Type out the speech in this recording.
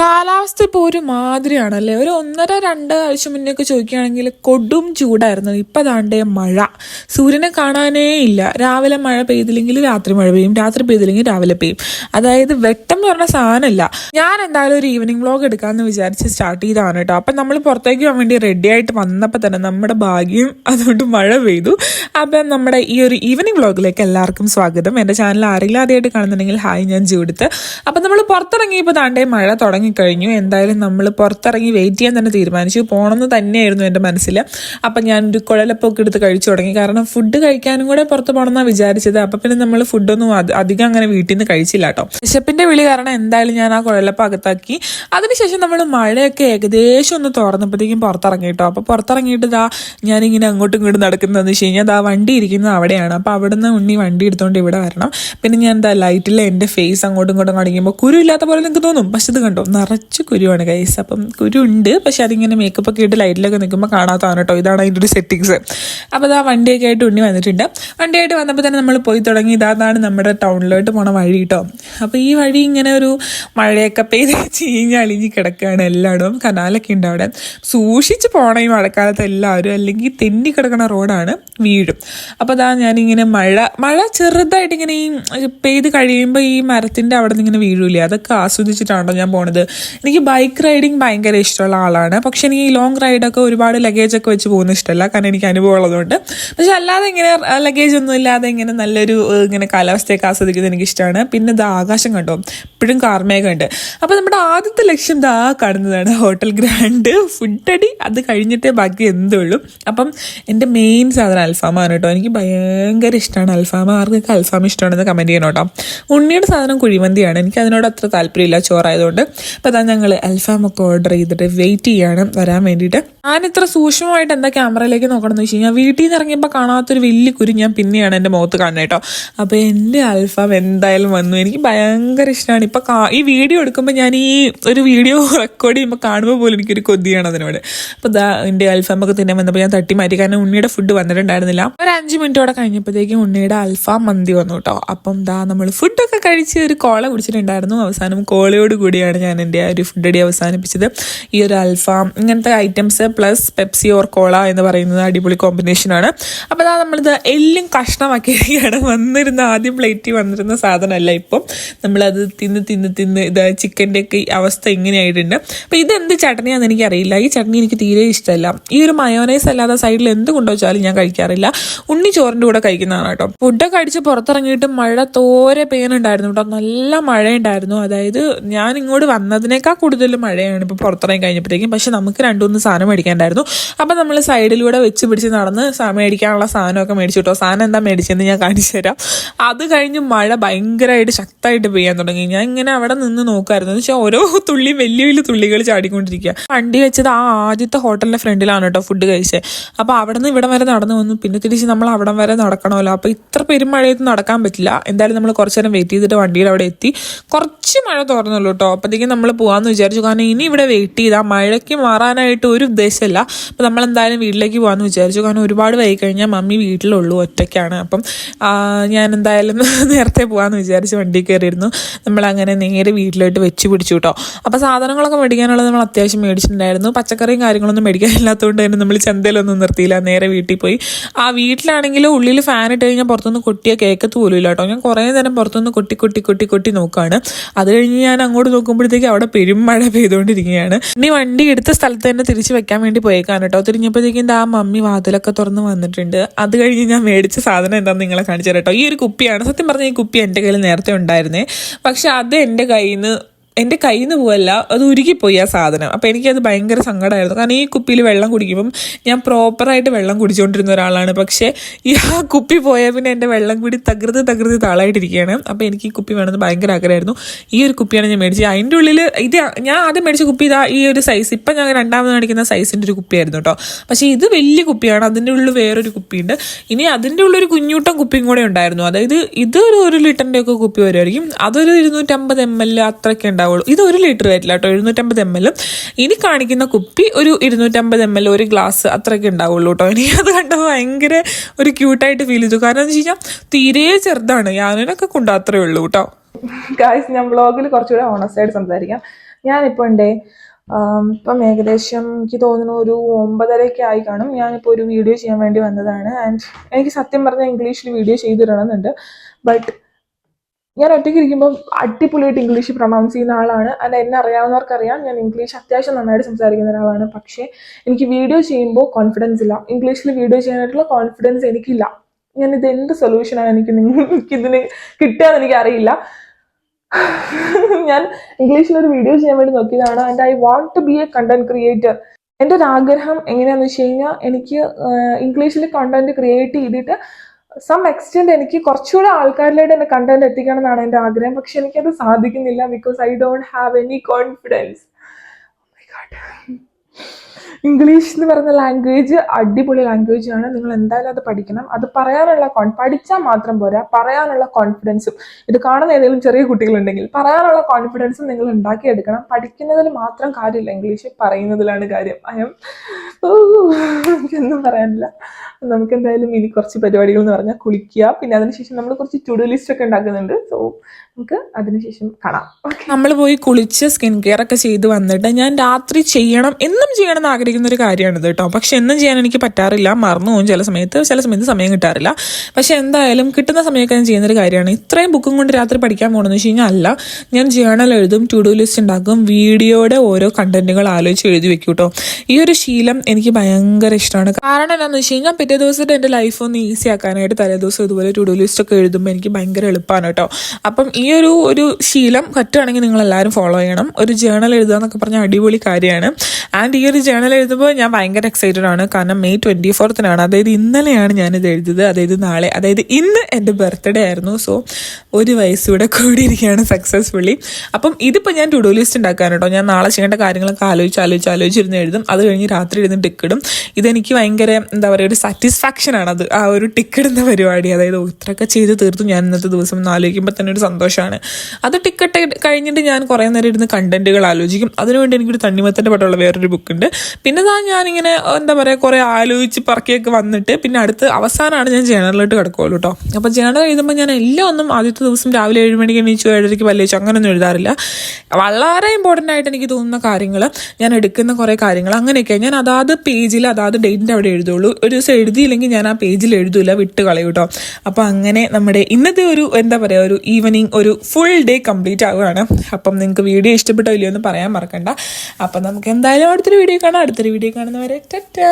കാലാവസ്ഥ ഇപ്പോൾ ഒരു മാതിരിയാണല്ലേ? ഒരു ഒന്നര രണ്ട് ആഴ്ച മുന്നേ ഒക്കെ ചോദിക്കുകയാണെങ്കിൽ കൊടും ചൂടായിരുന്നു. ഇപ്പം താണ്ടേ മഴ. സൂര്യനെ കാണാനേ ഇല്ല. രാവിലെ മഴ പെയ്തില്ലെങ്കിൽ രാത്രി മഴ പെയ്യും. രാത്രി പെയ്തില്ലെങ്കിൽ രാവിലെ പെയ്യും. അതായത് വെട്ടം എന്ന് പറഞ്ഞ സാധനമല്ല. ഞാൻ എന്തായാലും ഒരു ഈവനിങ് വ്ളോഗ് എടുക്കാമെന്ന് വിചാരിച്ച് സ്റ്റാർട്ട് ചെയ്താണ് കേട്ടോ. അപ്പം നമ്മൾ പുറത്തേക്ക് പോകാൻ വേണ്ടി റെഡി ആയിട്ട് വന്നപ്പോൾ തന്നെ നമ്മുടെ ഭാഗ്യം അതുകൊണ്ട് മഴ പെയ്തു. അപ്പം നമ്മുടെ ഈ ഒരു ഈവനിങ് വ്ളോഗിലേക്ക് എല്ലാവർക്കും സ്വാഗതം. എന്റെ ചാനൽ ആരെങ്കിലും ആദ്യമായിട്ട് കാണുന്നുണ്ടെങ്കിൽ ഹായ് ഞാൻ ജൂടുത്ത് അപ്പം നമ്മൾ പുറത്തിറങ്ങിയപ്പോൾ താണ്ടേ മഴ തുടങ്ങിക്കഴിഞ്ഞു എന്തായാലും നമ്മൾ പുറത്തിറങ്ങി വെയിറ്റ് ചെയ്യാൻ തന്നെ തീരുമാനിച്ചു. പോകണമെന്ന് തന്നെയായിരുന്നു എന്റെ മനസ്സിൽ അപ്പം ഞാനൊരു കുഴലപ്പൊക്കെ എടുത്ത് കഴിച്ചു തുടങ്ങി. കാരണം ഫുഡ് കഴിക്കാനും കൂടെ പുറത്ത് പോകണമെന്നാണ് വിചാരിച്ചത്. അപ്പം പിന്നെ നമ്മൾ ഫുഡൊന്നും അത് അധികം അങ്ങനെ വീട്ടിൽ നിന്ന് കഴിച്ചില്ല കേട്ടോ. വിശപ്പിന്റെ വിളി കാരണം എന്തായാലും ഞാൻ ആ കുഴലപ്പം അകത്താക്കി. അതിനുശേഷം നമ്മൾ മഴയൊക്കെ ഏകദേശം ഒന്ന് തുറന്നപ്പോഴത്തേക്കും പുറത്തിറങ്ങി കേട്ടോ. അപ്പോൾ പുറത്തിറങ്ങിയിട്ട് ഇതാ ഞാനിങ്ങനെ അങ്ങോട്ടും ഇങ്ങോട്ടും നടക്കുന്നതെന്ന് വെച്ച് കഴിഞ്ഞാൽ ദാ വണ്ടി ഇരിക്കുന്നത് അവിടെയാണ്. അപ്പോൾ അവിടുന്ന് ഉണ്ണി വണ്ടി എടുത്തുകൊണ്ട് ഇവിടെ വരണം. പിന്നെ ഞാൻ എന്താ ലൈറ്റിൽ എന്റെ ഫേസ് അങ്ങോട്ടും ഇങ്ങോട്ടും കാണിക്കുമ്പോൾ കുരു ഇല്ലാത്ത പോലെ നിങ്ങൾക്ക് തോന്നും. പക്ഷെ ഇത് കണ്ടോ? നിറച്ച് കുരുവാണ് കൈസ് അപ്പം കുരു ഉണ്ട് പക്ഷെ അതിങ്ങനെ മേക്കപ്പ് ഒക്കെ ഇട്ട് ലൈറ്റിലൊക്കെ നിൽക്കുമ്പോൾ കാണാത്തതാണ് കേട്ടോ ഇതാണ് അതിന്റെ ഒരു സെറ്റിങ്സ് അപ്പോൾ ഇതാ വണ്ടിയൊക്കെ ആയിട്ട് ഉണ്ണി വന്നിട്ടുണ്ട്. വണ്ടിയായിട്ട് വന്നപ്പോൾ തന്നെ നമ്മൾ പോയി തുടങ്ങി. ഇതാണ് നമ്മുടെ ടൗണിലോട്ട് പോണ വഴി കേട്ടോ അപ്പോൾ ഈ വഴി ഇങ്ങനെ ഒരു മഴയൊക്കെ പെയ്ത് ചീഞ്ഞളിഞ്ഞ് കിടക്കുകയാണ് എല്ലായിടവും. കനാലൊക്കെ ഉണ്ട് അവിടെ. സൂക്ഷിച്ച് പോകണം ഈ മഴക്കാലത്ത് എല്ലാവരും. അല്ലെങ്കിൽ തെന്നി കിടക്കണ റോഡാണ് വീഴും. അപ്പോൾ അതാ ഞാനിങ്ങനെ മഴ മഴ ചെറുതായിട്ട് ഇങ്ങനെ ഈ പെയ്ത് കഴിയുമ്പോൾ ഈ മരത്തിന്റെ അവിടെ നിന്ന് ഇങ്ങനെ വീഴൂലേ? അതൊക്കെ ആസ്വദിച്ചിട്ടാണോ ഞാൻ പോണത്? എനിക്ക് ബൈക്ക് റൈഡിങ് ഭയങ്കര ഇഷ്ടമുള്ള ആളാണ്. പക്ഷെ എനിക്ക് ഈ ലോങ് റൈഡൊക്കെ ഒരുപാട് ലഗേജ് ഒക്കെ വെച്ച് പോകുന്ന ഇഷ്ടമല്ല. കാരണം എനിക്ക് അനുഭവം ഉള്ളതുകൊണ്ട്. പക്ഷെ അല്ലാതെ ഇങ്ങനെ ലഗേജ് ഒന്നും ഇല്ലാതെ ഇങ്ങനെ നല്ലൊരു ഇങ്ങനെ കാലാവസ്ഥയൊക്കെ ആസ്വദിക്കുന്നത് എനിക്ക് ഇഷ്ടമാണ്. പിന്നെ ഇത് ആകാശം കണ്ടോ? ഇപ്പോഴും കാർമേഘം ഉണ്ട്. അപ്പോൾ നമ്മുടെ ആദ്യത്തെ ലക്ഷ്യം ദാ കാണുന്നതാണ് ഹോട്ടൽ ഗ്രാൻഡ് ഫുഡ് അടി. അത് കഴിഞ്ഞിട്ടേ ബാക്കി എന്തുള്ളൂ അപ്പം എന്റെ മെയിൻ സാധനം അൽഫാമാണ് കേട്ടോ. എനിക്ക് ഭയങ്കര ഇഷ്ടമാണ് അൽഫാമ ആർക്കൊക്കെ അൽഫാം ഇഷ്ടമാണെന്ന് കമന്റ് ചെയ്യണം കേട്ടോ. ഉണ്ണിയുടെ സാധനം കുഴിമന്തിയാണ്. എനിക്ക് അതിനോട് അത്ര താല്പര്യമില്ല ചോറായതുകൊണ്ട്. അപ്പോൾ അതാ ഞങ്ങൾ അൽഫാമൊക്കെ ഓർഡർ ചെയ്തിട്ട് വെയിറ്റ് ചെയ്യാണ്. വരാൻ വേണ്ടിയിട്ട്. ഞാൻ ഇത്ര സൂക്ഷ്മമായിട്ട് എന്താ ക്യാമറയിലേക്ക് നോക്കണം എന്ന് വെച്ച് കഴിഞ്ഞാൽ വീട്ടിൽ നിന്ന് ഇറങ്ങിയപ്പോൾ കാണാത്തൊരു വലിയ കുരു ഞാൻ പിന്നെയാണ് എന്റെ മുഖത്ത് കാണുന്നത് കേട്ടോ. അപ്പോൾ എന്റെ അൽഫാം എന്തായാലും വന്നു. എനിക്ക് ഭയങ്കര ഇഷ്ടമാണ്. ഇപ്പോൾ ഈ വീഡിയോ എടുക്കുമ്പോൾ ഞാൻ ഈ ഒരു വീഡിയോ റെക്കോർഡ് ചെയ്യുമ്പോൾ കാണുമ്പോൾ പോലും എനിക്കൊരു കൊതിയാണ് അതിനോട്. അപ്പോൾ ദാ എന്റെ അൽഫാം ഒക്കെ തിന്നാൻ വന്നപ്പോൾ ഞാൻ തട്ടി മാറ്റി. കാരണം ഉണ്ണിയുടെ ഫുഡ് വന്നിട്ടുണ്ടായിരുന്നില്ല. ഒരു അഞ്ച് മിനിറ്റോടെ കഴിഞ്ഞപ്പോഴത്തേക്കും ഉണ്ണിയുടെ അൽഫാം മന്തി വന്നു കേട്ടോ. അപ്പം ദാ നമ്മൾ ഫുഡൊക്കെ കഴിച്ച് ഒരു കോള കുടിച്ചിട്ടുണ്ടായിരുന്നു. അവസാനം കോളയോട് കൂടിയാണ് ഞാൻ എന്റെ ആ ഒരു ഫുഡ് അടി അവസാനിപ്പിച്ചത്. ഈ ഒരു അൽഫാം ഇങ്ങനത്തെ items plus Pepsi or cola എന്ന് പറയുന്നത് അടിപൊളി കോമ്പിനേഷനാണ് അപ്പോൾ അതാ നമ്മളിത് എല്ലും കഷ്ണമാക്കിയാണ് വന്നിരുന്ന ആദ്യം പ്ലേറ്റിൽ വന്നിരുന്ന സാധനമല്ല ഇപ്പം. നമ്മളത് തിന്ന് തിന്ന് തിന്ന് ഇത് ചിക്കന്റെ ഒക്കെ അവസ്ഥ ഇങ്ങനെയായിട്ടുണ്ട്. അപ്പോൾ ഇതെന്ത് ചട്നിയാണെന്ന് എനിക്കറിയില്ല. ഈ ചട്ടണി എനിക്ക് തീരെ ഇഷ്ടമല്ല. ഈ ഒരു മയോനൈസ് അല്ലാതെ സൈഡിൽ എന്ത് കൊണ്ടുവച്ചാലും ഞാൻ കഴിക്കാറില്ല. ഉണ്ണി ചോറിന്റെ കൂടെ കഴിക്കുന്നതാണ് കേട്ടോ. ഫുഡൊക്കെ അടിച്ച് പുറത്തിറങ്ങിയിട്ട് മഴ തോരെ പെയ്യുന്നുണ്ടായിരുന്നു കേട്ടോ. നല്ല മഴയുണ്ടായിരുന്നു. അതായത് ഞാൻ ഇങ്ങോട്ട് വന്നതിനേക്കാൾ കൂടുതൽ മഴയാണ് ഇപ്പോൾ പുറത്തിറങ്ങി കഴിഞ്ഞപ്പോഴത്തേക്കും പക്ഷെ നമുക്ക് രണ്ടുമൂന്ന് സാധനം മേടിക്കാനുണ്ടായിരുന്നു അപ്പം നമ്മൾ സൈഡിലൂടെ വെച്ച് പിടിച്ച് നടന്ന് മേടിക്കാനുള്ള സാധനമൊക്കെ മേടിച്ചു കേട്ടോ സാധനം എന്താ മേടിച്ചതെന്ന് ഞാൻ കാണിച്ചു തരാം. അത് കഴിഞ്ഞ് മഴ ഭയങ്കരമായിട്ട് ശക്തമായിട്ട് പെയ്യാൻ തുടങ്ങി. ഞാൻ ഇങ്ങനെ അവിടെ നിന്ന് നോക്കുമായിരുന്നു എന്ന് വെച്ചാൽ ഓരോ തുള്ളി വലിയ വലിയ തുള്ളികൾ ചാടിക്കൊണ്ടിരിക്കുക വണ്ടി വെച്ചത് ആ ആദ്യത്തെ ഹോട്ടലിന്റെ ഫ്രണ്ടിലാണ് കേട്ടോ ഫുഡ് കഴിച്ചത് അപ്പോൾ അവിടെ നിന്ന് ഇവിടെ വരെ നടന്നു വന്നു. പിന്നെ തിരിച്ച് നമ്മൾ അവിടം വരെ നടക്കണമല്ലോ. അപ്പോൾ ഇത്ര പെരുമഴയത്ത് നടക്കാൻ പറ്റില്ല. എന്തായാലും നമ്മൾ കുറച്ച് നേരം വെയിറ്റ് ചെയ്തിട്ട് വണ്ടിയിൽ അവിടെ എത്തി. കുറച്ച് മഴ തുറന്നുള്ളൂ കേട്ടോ. അപ്പോഴത്തേക്കും നമ്മൾ പോകാമെന്ന് വിചാരിച്ചു. കാരണം ഇനി ഇവിടെ വെയിറ്റ് ചെയ്താൽ മഴയ്ക്ക് മാറാനായിട്ട് ഒരു ഉദ്ദേശമില്ല അപ്പോൾ നമ്മൾ എന്തായാലും വീട്ടിലേക്ക് പോകാമെന്ന് വിചാരിച്ചു. കാരണം ഒരുപാട് വൈകി കഴിഞ്ഞാൽ മമ്മി വീട്ടിലുള്ളൂ ഒറ്റയ്ക്കാണ്. അപ്പം ഞാൻ എന്തായാലും നേരത്തെ പോകാമെന്ന് വിചാരിച്ച് വണ്ടി കയറിയിരുന്നു. നമ്മളങ്ങനെ നേരെ വീട്ടിലോട്ട് വെച്ച് പിടിച്ചു കേട്ടോ അപ്പോൾ സാധനങ്ങളൊക്കെ മേടിക്കാനുള്ളത് നമ്മൾ അത്യാവശ്യം മേടിച്ചിട്ടുണ്ടായിരുന്നു. പച്ചക്കറിയും കാര്യങ്ങളൊന്നും മേടിക്കാനില്ലാത്തതുകൊണ്ട് തന്നെ നമ്മൾ ചന്തയിലൊന്നും നിർത്തിയില്ല. നേരെ വീട്ടിൽ പോയി. ആ വീട്ടിലാണെങ്കിൽ ഉള്ളിൽ ഫാൻ ഇട്ട് കഴിഞ്ഞാൽ പുറത്തുനിന്ന് കൊട്ടിയ കേക്കത്ത് പോലും ഇല്ല കേട്ടോ ഞാൻ കുറേ നേരം പുറത്തുനിന്ന് കൊട്ടി കൊട്ടി കൊട്ടി കൊട്ടി നോക്കുകയാണ് അത് കഴിഞ്ഞ് ഞാൻ അങ്ങോട്ട് നോക്കുമ്പോഴത്തേക്ക് അവിടെ പെരുമഴ പെയ്തുകൊണ്ടിരിക്കുകയാണ് ഇനി വണ്ടി എടുത്ത സ്ഥലത്ത് തന്നെ തിരിച്ച് വെക്കാൻ വേണ്ടി പോയേക്കാണ് കേട്ടോ. തിരിഞ്ഞപ്പോഴത്തേക്കും ആ മമ്മി വാതിലൊക്കെ തുറന്ന് വന്നിട്ടുണ്ട്. അത് കഴിഞ്ഞ് ഞാൻ മേടിച്ച സാധനം എന്താണെന്ന് നിങ്ങളെ കാണിച്ചു കേട്ടോ. ഈ ഒരു കുപ്പിയാണ്. സത്യം പറഞ്ഞാൽ ഈ കുപ്പി എന്റെ കയ്യിൽ നേരത്തെ ഉണ്ടായിരുന്നേ. പക്ഷെ അത് എന്റെ കയ്യിൽ നിന്ന് എന്റെ കയ്യിൽ നിന്ന് പോവല്ല അത് ഉരുകിപ്പോയി ആ സാധനം. അപ്പോൾ എനിക്കത് ഭയങ്കര സങ്കടമായിരുന്നു കാരണം ഈ കുപ്പിയിൽ വെള്ളം കുടിക്കുമ്പം ഞാൻ പ്രോപ്പറായിട്ട് വെള്ളം കുടിച്ചുകൊണ്ടിരുന്ന ഒരാളാണ്. പക്ഷേ ഈ ആ കുപ്പി പോയാൽ പിന്നെ എന്റെ വെള്ളം കൂടി തകൃതി തകൃതി താളായിട്ടിരിക്കുകയാണ്. അപ്പോൾ എനിക്ക് ഈ കുപ്പി വേണമെന്ന് ഭയങ്കര ആഗ്രഹമായിരുന്നു. ഈ ഒരു കുപ്പിയാണ് ഞാൻ മേടിച്ചത്. അതിന്റെ ഉള്ളിൽ ഇത് ഞാൻ ആദ്യം മേടിച്ച കുപ്പി ഇതാ ഈ ഒരു സൈസ് ഇപ്പം ഞാൻ രണ്ടാമത് കാണിക്കുന്ന സൈസിന്റെ ഒരു കുപ്പിയായിരുന്നു കേട്ടോ പക്ഷേ ഇത് വലിയ കുപ്പിയാണ്. അതിന്റെ ഉള്ളിൽ വേറൊരു കുപ്പിയുണ്ട്. ഇനി അതിന്റെ ഉള്ളൊരു കുഞ്ഞൂട്ടം കുപ്പിയും കൂടെ ഉണ്ടായിരുന്നു. അതായത് ഇത് ഒരു ഒരു ലിറ്ററിന്റെ ഒക്കെ കുപ്പി വരുമായിരിക്കും അതൊരു ഇരുന്നൂറ്റമ്പത് എം എൽ അത്രയൊക്കെ ഉണ്ടാവുള്ളൂ. ഇത് ഒരു ലിറ്റർ വരില്ല കേട്ടോ എഴുന്നൂറ്റമ്പത് എം എല്ലും ഇനി കാണിക്കുന്ന കുപ്പി ഒരു ഇരുന്നൂറ്റമ്പത് എം എൽ ഒരു ഗ്ലാസ് അത്രയൊക്കെ ഉണ്ടാവുള്ളൂ കേട്ടോ. ഇനി അത് കണ്ടപ്പോൾ ഭയങ്കര ഒരു ക്യൂട്ടായിട്ട് ഫീൽ ചെയ്തു. കാരണം എന്ന് വെച്ച് കഴിഞ്ഞാൽ തീരെ ചെറുതാണ്. ഞാനൊക്കെ കൊണ്ട് അത്രേ ഉള്ളൂ കേട്ടോ. ഗായ്സ് ഞാൻ വ്ളോഗിൽ കുറച്ചുകൂടെ ഓണസ്റ്റ് ആയിട്ട് സംസാരിക്കാം. ഞാനിപ്പോൾ ഉണ്ട് ഇപ്പം ഏകദേശം എനിക്ക് തോന്നുന്നു ഒരു ഒമ്പതരയൊക്കെ ആയി കാണും. ഞാനിപ്പോൾ ഒരു വീഡിയോ ചെയ്യാൻ വേണ്ടി വന്നതാണ്. ആൻഡ് എനിക്ക് സത്യം പറഞ്ഞാൽ ഇംഗ്ലീഷിൽ വീഡിയോ ചെയ്തിടണമെന്നുണ്ട് ബട്ട് ഞാൻ ഒറ്റയ്ക്ക് ഇരിക്കുമ്പോൾ അടിപൊളിയായിട്ട് ഇംഗ്ലീഷ് പ്രൊണൗൺസ് ചെയ്യുന്ന ആളാണ്. അല്ല എന്നെ അറിയാവുന്നവർക്കറിയാം. ഞാൻ ഇംഗ്ലീഷ് അത്യാവശ്യം നന്നായിട്ട് സംസാരിക്കുന്ന ഒരാളാണ്. പക്ഷേ എനിക്ക് വീഡിയോ ചെയ്യുമ്പോൾ കോൺഫിഡൻസ് ഇല്ല. ഇംഗ്ലീഷിൽ വീഡിയോ ചെയ്യാനായിട്ടുള്ള കോൺഫിഡൻസ് എനിക്കില്ല. ഞാൻ ഇത് എന്ത് സൊല്യൂഷനാണ് എനിക്ക് നിങ്ങൾക്ക് ഇതിന് കിട്ടുകയെന്ന് എനിക്ക് അറിയില്ല ഞാൻ ഇംഗ്ലീഷിൽ ഒരു വീഡിയോ ചെയ്യാൻ വേണ്ടി നോക്കിയതാണ്. And I want to be a content creator എന്റെ ഒരു ആഗ്രഹം എങ്ങനെയാണെന്ന് വെച്ച് കഴിഞ്ഞാൽ എനിക്ക് ഇംഗ്ലീഷിൽ കണ്ടന്റ് ക്രിയേറ്റ് ചെയ്തിട്ട് സം എക്സ്റ്റെൻഡ് എനിക്ക് കുറച്ചുകൂടെ ആൾക്കാരിലേക്ക് എന്റെ കണ്ടന്റ് എത്തിക്കണം എന്നാണ് എന്റെ ആഗ്രഹം. പക്ഷെ എനിക്കത് സാധിക്കുന്നില്ല because I don't have any confidence English എന്ന് പറയുന്ന ലാംഗ്വേജ് അടിപൊളി ലാംഗ്വേജ് ആണ്. നിങ്ങൾ എന്തായാലും അത് പഠിക്കണം. അത് പറയാനുള്ള കോൺ പഠിച്ചാൽ മാത്രം പോരാ. പറയാനുള്ള കോൺഫിഡൻസും ഇത് കാണുന്ന ഏതെങ്കിലും ചെറിയ കുട്ടികളുണ്ടെങ്കിൽ പറയാനുള്ള കോൺഫിഡൻസും നിങ്ങൾ ഉണ്ടാക്കിയെടുക്കണം. പഠിക്കുന്നതിൽ മാത്രം കാര്യമില്ല. ഇംഗ്ലീഷ് പറയുന്നതിലാണ് കാര്യം. അയം എനിക്കൊന്നും പറയാനില്ല. നമുക്ക് എന്തായാലും ഇനി കുറച്ച് പരിപാടികൾ എന്ന് പറഞ്ഞാൽ കുളിക്കുക. പിന്നെ അതിനുശേഷം നമ്മൾ കുറച്ച് ടു ഡു ലിസ്റ്റ് ഒക്കെ ഉണ്ടാക്കുന്നുണ്ട്. സോ നമുക്ക് അതിനുശേഷം കാണാം. നമ്മൾ പോയി കുളിച്ച് സ്കിൻ കെയർ ഒക്കെ ചെയ്ത് വന്നിട്ട് ഞാൻ രാത്രി ചെയ്യണം. എന്നും ചെയ്യണം എന്ന് ആഗ്രഹിക്കുന്ന ഒരു കാര്യമാണിത് കേട്ടോ. പക്ഷെ എന്നും ചെയ്യാൻ എനിക്ക് പറ്റാറില്ല. മറന്നു പോകും ചില സമയത്ത്. ചില സമയത്ത് സമയം കിട്ടാറില്ല. പക്ഷെ എന്തായാലും കിട്ടുന്ന സമയമൊക്കെ ഞാൻ ചെയ്യുന്നൊരു കാര്യമാണ്. ഇത്രയും ബുക്കും കൊണ്ട് രാത്രി പഠിക്കാൻ പോകണമെന്ന് വെച്ച് കഴിഞ്ഞാൽ അല്ല. ഞാൻ ജേണൽ എഴുതും ടു ഡു ലിസ്റ്റ് ഉണ്ടാക്കും വീഡിയോയുടെ ഓരോ കണ്ടന്റുകൾ ആലോചിച്ച് എഴുതി വെക്കും കേട്ടോ. ഈ ഒരു ശീലം എനിക്ക് ഭയങ്കര ഇഷ്ടമാണ്. കാരണം എന്താണെന്ന് വെച്ച് കഴിഞ്ഞാൽ പിറ്റേ ദിവസത്തെ എന്റെ ലൈഫ് ഒന്ന് ഈസി ആക്കാനായിട്ട് തലേ ദിവസം ഇതുപോലെ ടു ഡു ലിസ്റ്റ് ഒക്കെ എഴുതുമ്പോൾ എനിക്ക് ഭയങ്കര എളുപ്പമാണ് കേട്ടോ. അപ്പം ഈ ഒരു ഒരു ശീലം പറ്റുകയാണെങ്കിൽ നിങ്ങൾ എല്ലാവരും ഫോളോ ചെയ്യണം. ഒരു ജേണൽ എഴുതുക എന്നൊക്കെ പറഞ്ഞാൽ അടിപൊളി കാര്യമാണ്. ആൻഡ് ഈ ഒരു ജേണൽ എഴുതുമ്പോൾ ഞാൻ ഭയങ്കര എക്സൈറ്റഡ് ആണ്. കാരണം മെയ് ട്വന്റി ഫോർത്തിനാണ് അതായത് ഇന്നലെയാണ് ഞാനിത് എഴുതിയത്. അതായത് നാളെ അതായത് ഇന്ന് എന്റെ ബർത്ത്ഡേ ആയിരുന്നു. സോ ഒരു വയസ്സൂടെ കൂടിയിരിക്കുകയാണ് സക്സസ്ഫുള്ളി അപ്പം ഇതിപ്പോൾ ഞാൻ ടു ലിസ്റ്റ് ഉണ്ടാക്കാൻ കേട്ടോ. ഞാൻ നാളെ ചെയ്യേണ്ട കാര്യങ്ങളൊക്കെ ആലോചിച്ച് ആലോചിച്ച് ആലോചിച്ചിരുന്ന് എഴുതും. അത് കഴിഞ്ഞ് രാത്രി ഇരുന്ന് ടിക്കിടും ഇതെനിക്ക് ഭയങ്കര എന്താ പറയുക ഒരു സാറ്റിസ്ഫാക്ഷൻ ആണ് അത്. ആ ഒരു ടിക്കിടുന്ന പരിപാടി. അതായത് ഇത്രയൊക്കെ ചെയ്ത് തീർത്തു ഞാൻ ഇന്നത്തെ ദിവസം ആലോചിക്കുമ്പോൾ തന്നെ ഒരു സന്തോഷമാണ് അത് ടിക്കറ്റ് കഴിഞ്ഞിട്ട് ഞാൻ കുറേ നേരം ഇരുന്ന് കണ്ടന്റുകൾ ആലോചിക്കും. അതിനുവേണ്ടി എനിക്കൊരു തണ്ണിമത്തന്റെ പടമുള്ള വേറൊരു ബുക്കുണ്ട് പിന്നെ താ ഞാനിങ്ങനെ എന്താ പറയുക കുറേ ആലോചിച്ച് പറക്കിയൊക്കെ വന്നിട്ട് പിന്നെ അടുത്ത് അവസാനമാണ് ഞാൻ ജേണലിലോട്ട് കിടക്കുള്ളൂ കേട്ടോ അപ്പോൾ ജേണൽ എഴുതുമ്പോൾ ഞാൻ എല്ലാം ഒന്നും ആദ്യത്തെ ദിവസം രാവിലെ ഏഴ് മണിക്ക് എണീച്ചു ഏഴരയ്ക്ക് പല്ലിച്ചു അങ്ങനെയൊന്നും എഴുതാറില്ല. വളരെ ഇമ്പോർട്ടന്റ് ആയിട്ട് എനിക്ക് തോന്നുന്ന കാര്യങ്ങൾ ഞാൻ എടുക്കുന്ന കുറേ കാര്യങ്ങൾ അങ്ങനെയൊക്കെ. ഞാൻ അതാത് പേജിൽ അതാത് ഡേറ്റിന്റെ അവിടെ എഴുതുള്ളൂ. ഒരു ദിവസം എഴുതിയില്ലെങ്കിൽ ഞാൻ ആ പേജിൽ എഴുതൂല വിട്ട് കളയും കേട്ടോ അപ്പോൾ അങ്ങനെ നമ്മുടെ ഇന്നത്തെ ഒരു എന്താ പറയുക ഒരു ഈവനിങ് ഒരു ഫുൾ ഡേ കംപ്ലീറ്റ് ആവുകയാണ്. അപ്പം നിങ്ങൾക്ക് വീഡിയോ ഇഷ്ടപ്പെട്ടോ ഇല്ലയോ എന്ന് പറയാൻ മറക്കണ്ട. അപ്പം നമുക്ക് എന്തായാലും അടുത്തൊരു വീഡിയോ കാണാം. അടുത്തൊരു വീഡിയോ കാണുന്നവരെ ടാറ്റാ!